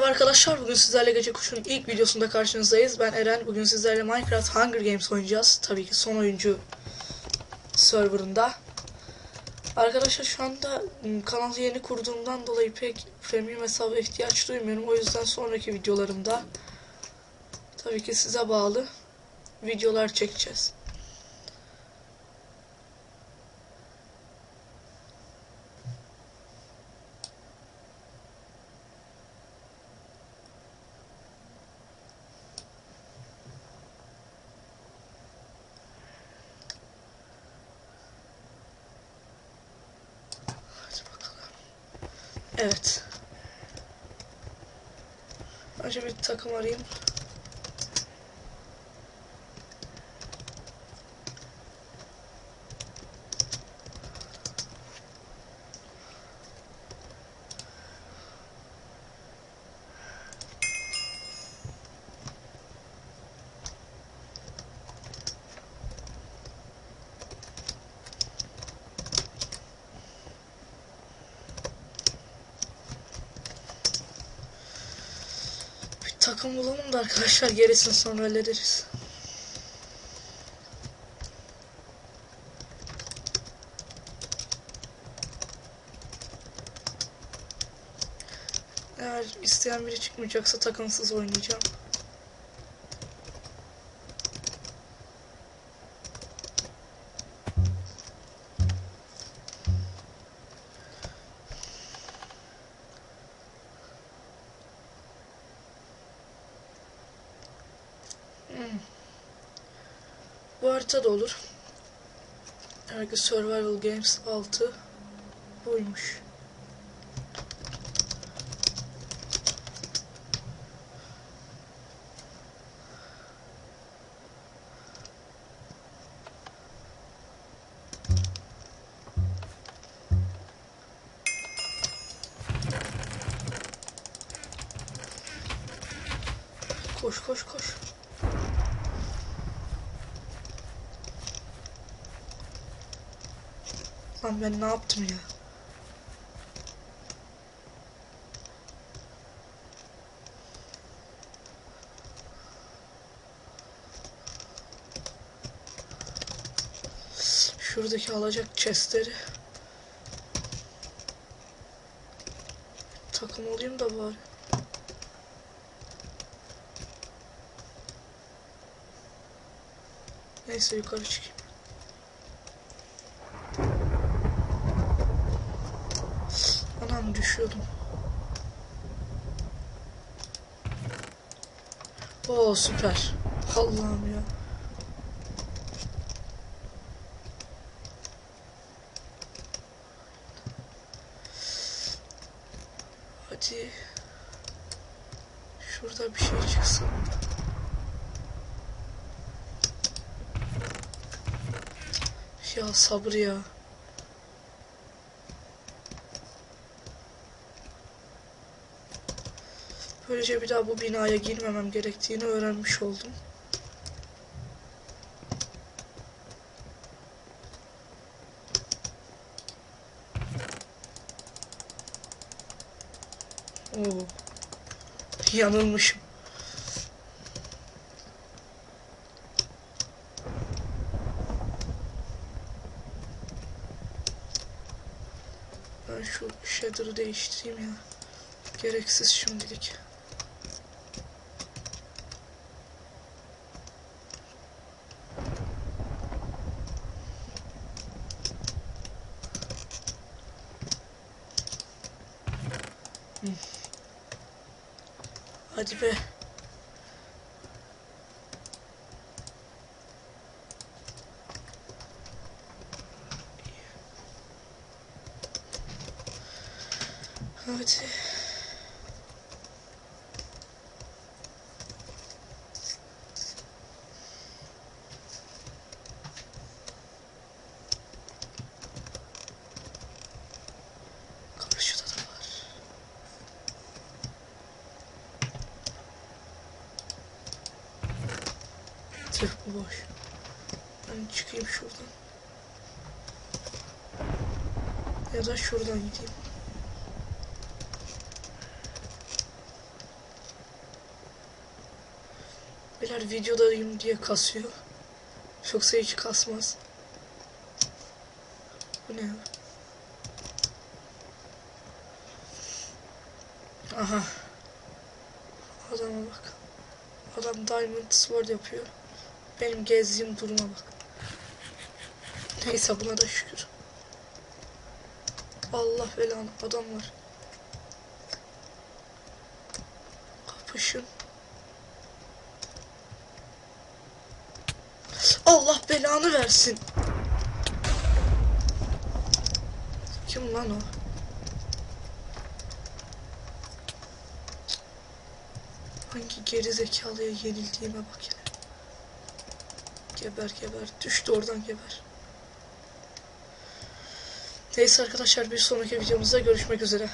Merhaba arkadaşlar. Bugün sizlerle Gece Kuşu'nun ilk videosunda karşınızdayız. Ben Eren. Bugün sizlerle Minecraft Hunger Games oynayacağız. Tabii ki son oyuncu serverında. Arkadaşlar şu anda ım, kanalı yeni kurduğumdan dolayı pek premium hesaba ihtiyaç duymuyorum. O yüzden sonraki videolarımda tabii ki size bağlı videolar çekeceğiz. Evet. Önce bir takım arayayım. Takım bulalım da arkadaşlar gerisini sonra hallederiz. Eğer isteyen biri çıkmayacaksa takımsız oynayacağım. Bu harita da olur. Herhalde Survival Games 6 buymuş. Koş koş koş. Lan ben ne yaptım ya? Şuradaki alacak chestleri takım olayım da bari. Neyse yukarı çıkayım. Anam düşüyordum. Oo süper. Allah'ım ya. Hadi. Şurada bir şey çıksın. Ya sabır ya. Böylece bir daha bu binaya girmemem gerektiğini öğrenmiş oldum. Oo. Yanılmışım. Ben şu shader'ı değiştireyim ya. Gereksiz şimdilik. Hadi be. Hadi. Karşıda da var. Tüh bu boş. Ben çıkayım şuradan. Ya da şuradan gideyim. Beyler videodayım diye kasıyor. Yoksa hiç kasmaz. Bu ne? Aha. Adama bak. Adam Diamond Sword yapıyor. Benim gezdiğim duruma bak. Neyse buna da şükür. Allah belanı adam var. Kapışın. Allah belanı versin. Kim lan o? Hangi geri zekalıya yenildiğime bak ya. Geber geber. Düştü oradan geber. Neyse arkadaşlar bir sonraki videomuzda görüşmek üzere.